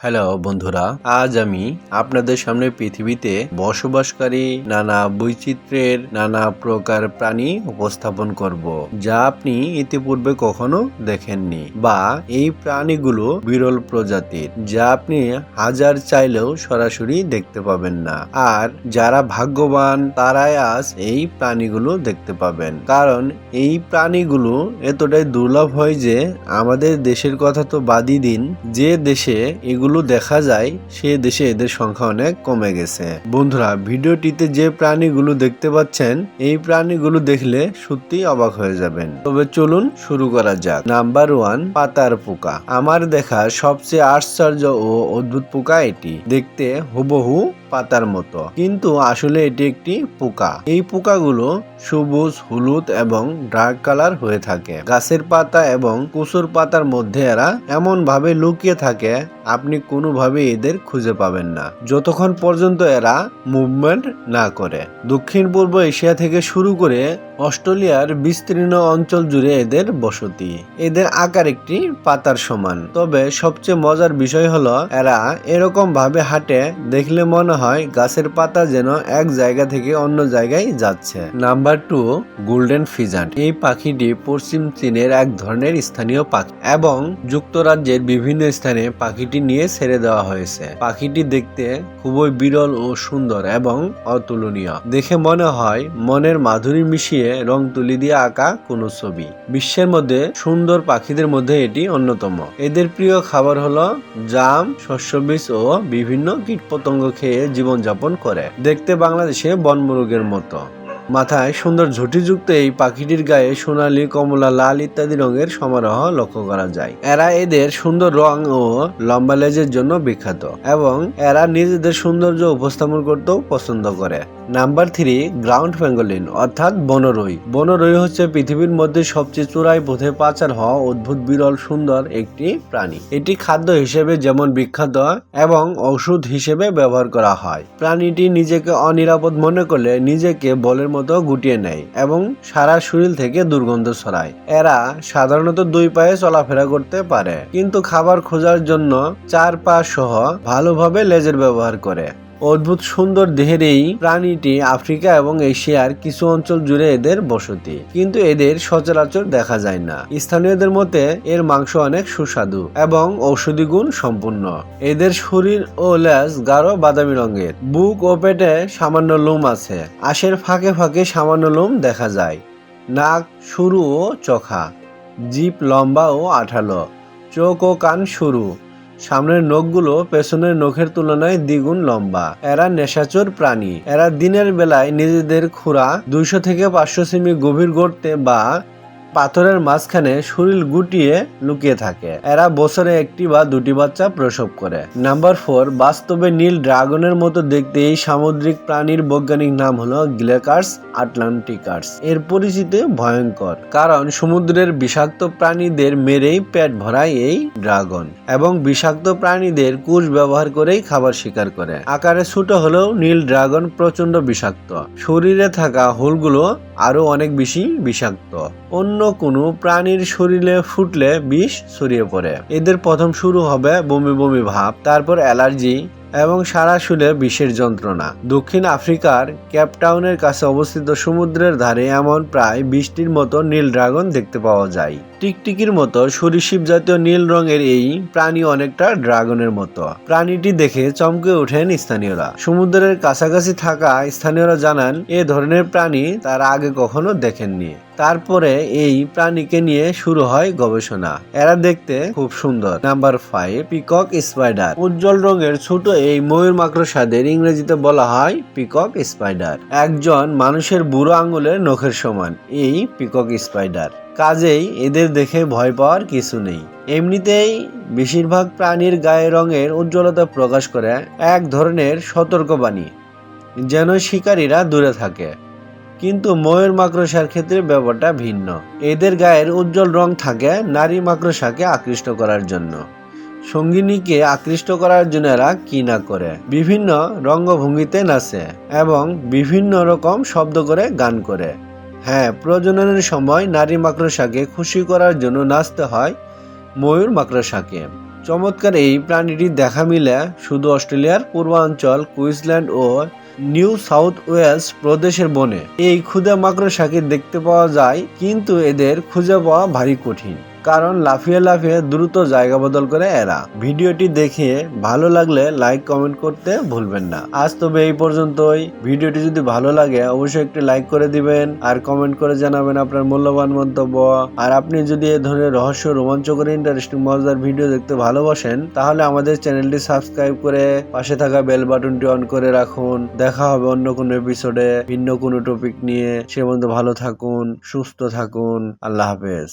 Hello বন্ধুরা। আজ আমি আপনাদের সামনে পৃথিবীতে বসবাসকারী নানা বৈচিত্র্যের নানা প্রকার প্রাণী উপস্থাপন করব, যা আপনি ইতিপূর্বে কখনো দেখেননি, বা এই প্রাণীগুলো বিরল প্রজাতির, যা আপনি হাজার চাইলেও সরাসরি দেখতে পাবেন না। আর যারা ভাগ্যবান, তারাই আজ এই প্রাণীগুলো দেখতে পাবেন। কারণ এই প্রাণীগুলো এতটাই দুর্লভ হয় যে আমাদের দেশের কথা তো বাদই দিন, যে দেশে এগুলো দেখা যায়, সে দেশে এদের সংখ্যা অনেক কমে গেছে। বন্ধুরা, ভিডিওটিতে যে প্রাণীগুলো দেখতে পাচ্ছেন, এই প্রাণীগুলো দেখলে সত্যি অবাক হয়ে যাবেন। তবে চলুন শুরু করা যাক। নাম্বার ওয়ান, পাতার পোকা। আমার দেখা সবচেয়ে আশ্চর্য ও অদ্ভুত পোকা এটি। দেখতে হুবহু পাতার মতো। কিন্তু আসলে এটি একটি পোকা। এই পোকাগুলো সবুজ, হলুদ এবং ডার্ক কালার হয়ে থাকে। গাছের পাতা এবং কুসুর পাতার মধ্যে এরা এমন ভাবে লুকিয়ে থাকে, আপনি কোনোভাবে এদের খুঁজে পাবেন না। যতক্ষণ পর্যন্ত এরা মুভমেন্ট না করে। দক্ষিণ পূর্ব এশিয়া থেকে শুরু করে অস্ট্রেলিয়ার বিস্তীর্ণ অঞ্চল জুড়ে এদের বসতি। এদের আকার একটি পাতার সমান। তবে সবচেয়ে মজার বিষয় হলো, এরা এরকম ভাবে হাঁটে, দেখলে মনে হয় গাছের পাতা যেন এক জায়গা থেকে অন্য জায়গায় যাচ্ছে। Number two, golden pheasant. এই পাখিটি পশ্চিম চীনের এক ধরনের স্থানীয় পাখি এবং যুক্তরাজ্যের বিভিন্ন স্থানে পাখিটি নিয়ে ছেড়ে দেওয়া হয়েছে। পাখিটি দেখতে খুবই বিরল ও সুন্দর এবং অতুলনীয়। দেখে মনে হয় মনের মাধুরী মিশিয়ে রং তুলি দিয়ে আঁকা কোনো ছবি। বিশ্বের মধ্যে সুন্দর পাখিদের মধ্যে এটি অন্যতম। এদের প্রিয় খাবার হলো জাম, শস্য বীজ ও বিভিন্ন কীটপতঙ্গ খেয়ে জীবনযাপন করে। দেখতে বাংলাদেশে বনমুরুগের মতো। মাথায় সুন্দর ঝুঁটিযুক্ত এই পাখিটির গায়ে সোনালী, কমলা, লাল ইত্যাদি রঙের সমারোহ লক্ষ্য করা যায়। এরা এদের সুন্দর রং ও লম্বা লেজের জন্য বিখ্যাত এবং এরা নিজেদের সৌন্দর্য উপস্থাপন করতেও পছন্দ করে। নাম্বার থ্রি, গ্রাউন্ড পেঙ্গলিন, অর্থাৎ বনরই। বনরই হচ্ছে পৃথিবীর মধ্যে সবচেয়ে চূড়ায় পথে পাচার হওয়া অদ্ভুত, বিরল, সুন্দর একটি প্রাণী। এটি খাদ্য হিসেবে যেমন বিখ্যাত এবং ঔষধ হিসেবে ব্যবহার করা হয়। প্রাণীটি নিজেকে অনিরাপদ মনে করলে নিজেকে বলের মতো গুটিয়ে নেয় এবং সারা শরীর থেকে দুর্গন্ধ ছড়ায়। এরা সাধারণত দুই পায়ে চলাফেরা করতে পারে, কিন্তু খাবার খোঁজার জন্য চার পা সহ ভালোভাবে লেজের ব্যবহার করে। অদ্ভুত সুন্দর দেহের এই প্রাণীটি আফ্রিকা এবং এশিয়ার কিছু অঞ্চল জুড়ে এদের বসতি। কিন্তু এদের সচরাচর দেখা যায় না। স্থানীয়দের মতে, এর মাংস অনেক সুস্বাদু এবং ঔষধি গুণ সম্পূর্ণ। এদের শরীর ও লেজ গাঢ় বাদামি রঙের। বুক ও পেটে সামান্য লোম আছে। আশের ফাঁকে ফাঁকে সামান্য লোম দেখা যায়। নাক, সরু ও চোখা। জিপ লম্বা ও আঠালো। চোখ ও কান সরু। সামনের নখগুলো পেছনের নখের তুলনায় দ্বিগুণ লম্বা। এরা নেশাচর প্রাণী। এরা দিনের বেলায় নিজেদের খুরা দুইশো থেকে পাঁচশো সেমি গভীর গড়তে বা পাথরের মাঝখানে শরীর গুটিয়ে লুকিয়ে থাকে। এরা বছরে একটি বা দুটি বাচ্চা প্রসব করে। নাম্বার ফোর, বাস্তবে নীল ড্রাগনের মতো দেখতে এই সামুদ্রিক প্রাণীর বৈজ্ঞানিক নাম হলো গ্লেকার্স আটলান্টিকার্স। এর পরিচিতি ভয়ঙ্কর, কারণ সমুদ্রের বিষাক্ত প্রাণীদের মেরেই পেট ভরায় এই ড্রাগন এবং বিষাক্ত প্রাণীদের কুশ ব্যবহার করেই খাবার শিকার করে। আকারে ছোট হলেও নীল ড্রাগন প্রচণ্ড বিষাক্ত। শরীরে থাকা হোলগুলো আরও অনেক বেশি বিষাক্ত। অন্য কোনো প্রাণীর শরীরে ফুটলে বিষ ছড়িয়ে পড়ে। এদের প্রথম শুরু হবে বমি বমি ভাব, তারপর অ্যালার্জি এবং সারা শুলে বিষের যন্ত্রণা। দক্ষিণ আফ্রিকার ক্যাপটাউনের কাছে অবস্থিত সমুদ্রের ধারে এমন প্রায় বিশটির মতো নীল ড্রাগন দেখতে পাওয়া যায়। টিকটিকির মতো সরীসৃপ জাতীয় নীল রঙের এই প্রাণী অনেকটা ড্রাগনের মতো। প্রাণীটি দেখে চমকে ওঠেন স্থানীয়রা। সমুদ্রের কাছাকাছি থাকা স্থানীয়রা জানান, এ ধরনের প্রাণী তারা আগে কখনো দেখেননি। তারপরে এই প্রাণীকে নিয়ে শুরু হয় গবেষণা। এরা দেখতে খুব সুন্দর। নাম্বার ফাইভ পিকক স্পাইডার উজ্জ্বল রঙের ছোট এই ময়ূর মাকড়সাদের ইংরেজিতে বলা হয় পিকক স্পাইডার একজন মানুষের বুড়ো আঙুলের নখের সমান, এই পিকক স্পাইডার কাজেই এদের দেখে ভয় পাওয়ার কিছু নেই। এমনিতেই বেশিরভাগ প্রাণীর গায়ে রঙের উজ্জ্বলতা প্রকাশ করে এক ধরনের সতর্কবাণী, যেন শিকারীরা দূরে থাকে। কিন্তু ময়ূর মাকড়সার ক্ষেত্রে ব্যাপারটা ভিন্ন। এদের গায়ের উজ্জ্বল রং থাকে নারী মাকড়সাকে আকৃষ্ট করার জন্য। সঙ্গিনীকে আকৃষ্ট করার জন্য এরা কি না করে? বিভিন্ন রঙ্গভঙ্গিতে নাচে এবং বিভিন্ন রকম শব্দ করে গান করে। হ্যাঁ প্রজননের সময় নারী মাকড়সাকে খুশি করার জন্য নাচতে হয় ময়ূর মাকড়সাকে। চমৎকার এই প্রাণীটির দেখা মিলে শুধু অস্ট্রেলিয়ার পূর্বাঞ্চল কুইন্সল্যান্ড ও নিউ সাউথ ওয়েলস প্রদেশের বনে। এই ক্ষুদা মাকড়সাকে দেখতে পাওয়া যায়, কিন্তু এদের খুঁজে পাওয়া ভারী কঠিন। কারণ লাফিয়ে লাফিয়ে দ্রুত জায়গা বদল করে এরা। ভিডিওটি দেখে ভালো লাগলে লাইক, কমেন্ট করতে ভুলবেন না। আজ তবে এই পর্যন্তই। ভিডিওটি যদি ভালো লাগে, অবশ্যই একটি লাইক করে দিবেন আর কমেন্ট করে জানাবেন আপনার মূল্যবান মন্তব্য। আর আপনি যদি এ ধরনের রহস্য, রোমাঞ্চকর ইন্টারেস্টিং মজাদার ভিডিও দেখতে ভালোবাসেন, তাহলে আমাদের চ্যানেলটি সাবস্ক্রাইব করে পাশে থাকা বেল বাটনটি অন করে রাখুন। দেখা হবে অন্য কোনো এপিসোডে ভিন্ন কোনো টপিক নিয়ে। সে পর্যন্ত ভালো থাকুন, সুস্থ থাকুন। আল্লাহ হাফেজ।